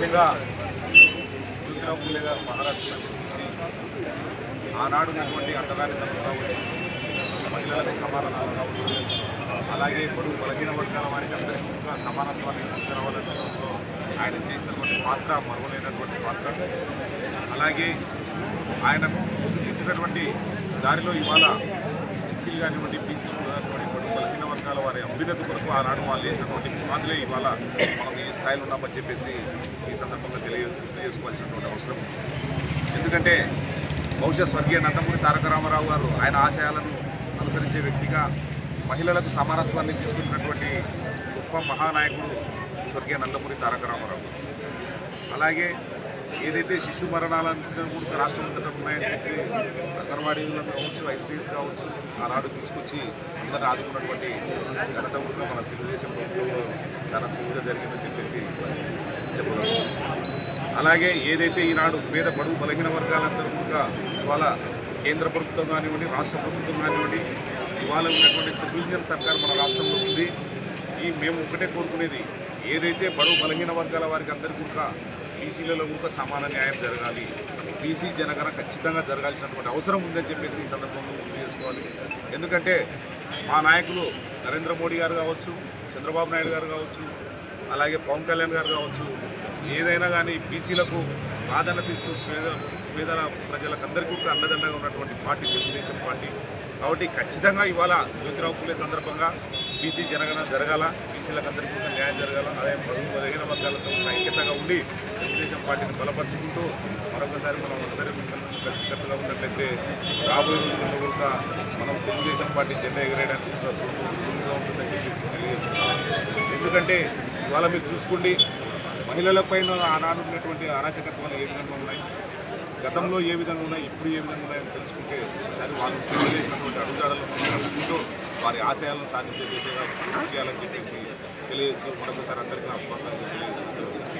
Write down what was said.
ముఖ్యంగా జ్యోతిరావు పూలే గారు మహారాష్ట్ర గురించి ఆనాడు ఉన్నటువంటి అంటరానితనం కావచ్చు మహిళలకు సమానత్వం కావచ్చు. అలాగే ఇప్పుడు బలహీన వర్గాల వారికి అందరికీ కూడా సమానత్వాన్ని తీసుకురావాలనే ఆయన చేసినటువంటి పాత్ర మరవలేనటువంటి పాత్ర. అలాగే ఆయన సూచించినటువంటి దారిలో ఇవాళ ఎస్సీలు కానివ్వండి బీసీలు కానివ్వండి బలహీన వర్గాల వారి అభ్యున్నతి కొరకు ఆనాడు వాళ్ళు వేసినటువంటి పునాదులే ఇవాళ మనం ఈ స్థాయిలో ఉన్నామని చెప్పేసి ఈ సందర్భంగా తెలియ తెలియజేసుకోవాల్సినటువంటి అవసరం ఎందుకంటే బహుశా స్వర్గీయ నందమూరి తారక రామారావు గారు ఆయన ఆశయాలను అనుసరించే వ్యక్తిగా మహిళలకు సమానత్వాన్ని తీసుకొచ్చినటువంటి గొప్ప మహానాయకుడు స్వర్గీయ నందమూరి తారక రామారావు అలాగే ఏదైతే శిశు మరణాలను కూడా రాష్ట్రం అంతటా ఉన్నాయని చెప్పి అంగన్వాడీలను కావచ్చు ఐసీఎస్ కావచ్చు ఆనాడు తీసుకొచ్చి అందరిని ఆదుకున్నటువంటి ఘనత కూడా మన తెలుగుదేశం ప్రభుత్వంలో చాలా చోటుగా జరిగిందని చెప్పేసి చెప్పగలం అలాగే ఏదైతే ఈనాడు పేద బడుగు బలహీన వర్గాలందరూ కూడా ఇవాళ కేంద్ర ప్రభుత్వం కానివ్వండి రాష్ట్ర ప్రభుత్వం కానివ్వండి ఇవాళ ఉన్నటువంటి త్రిభుజన్ సర్కార్ మన రాష్ట్రంలో ఉంది. ఈ మేము ఒకటే కోరుకునేది ఏదైతే బడుగు బలహీన వర్గాల వారికి అందరికీ కూడా బీసీలలో కూడా సమాన న్యాయం జరగాలి. బీసీ జనగణ ఖచ్చితంగా జరగాల్సినటువంటి అవసరం ఉందని చెప్పేసి ఈ సందర్భంలో గుర్తు చేసుకోవాలి. ఎందుకంటే మా నాయకులు నరేంద్ర మోడీ గారు కావచ్చు చంద్రబాబు నాయుడు గారు కావచ్చు అలాగే పవన్ కళ్యాణ్ గారు కావచ్చు ఏదైనా కానీ బీసీలకు ప్రాధాన్యత ఇస్తూ పేద పేద ప్రజలకందరికీ కూడా అండదండగా ఉన్నటువంటి పార్టీ తెలుగుదేశం పార్టీ. కాబట్టి ఖచ్చితంగా ఇవాళ జ్యోతిరావు పూలే సందర్భంగా బీసీ జరగన జరగాల బీసీలకు అందరికీ కూడా న్యాయం జరగాల. అదే బడుగు బలహీన వర్గాలతో ఐక్యతగా ఉండి తెలుగుదేశం పార్టీని బలపరుచుకుంటూ మరొకసారి మనం అందరం కలిసికట్టుగా ఉన్నట్లయితే రాబోయే రోజుల్లో కూడా మనం తెలుగుదేశం పార్టీ జెండా ఎగరేయడానికి కూడా సులువు- సులువుగా ఉంటుందని చెప్పేసి తెలియజేస్తున్నాం ఎందుకంటే ఇవాళ మీరు చూసుకోండి మహిళలపైన ఆనాడు ఉన్నటువంటి అరాచకత్వాలు ఏ విధంగా ఉన్నాయి గతంలో ఏ విధంగా ఉన్నాయి ఇప్పుడు ఏ విధంగా ఉన్నాయని తెలుసుకుంటే ఈసారి వాళ్ళు తెలియజేసినటువంటి అడుగుజాడలను వారి ఆశయాలను సాధించే దిశగా కృషి చేయాలని చెప్పేసి తెలియజేస్తూ మరొకసారి అందరికీ నా స్వాతంత్రం తెలియజేస్తూ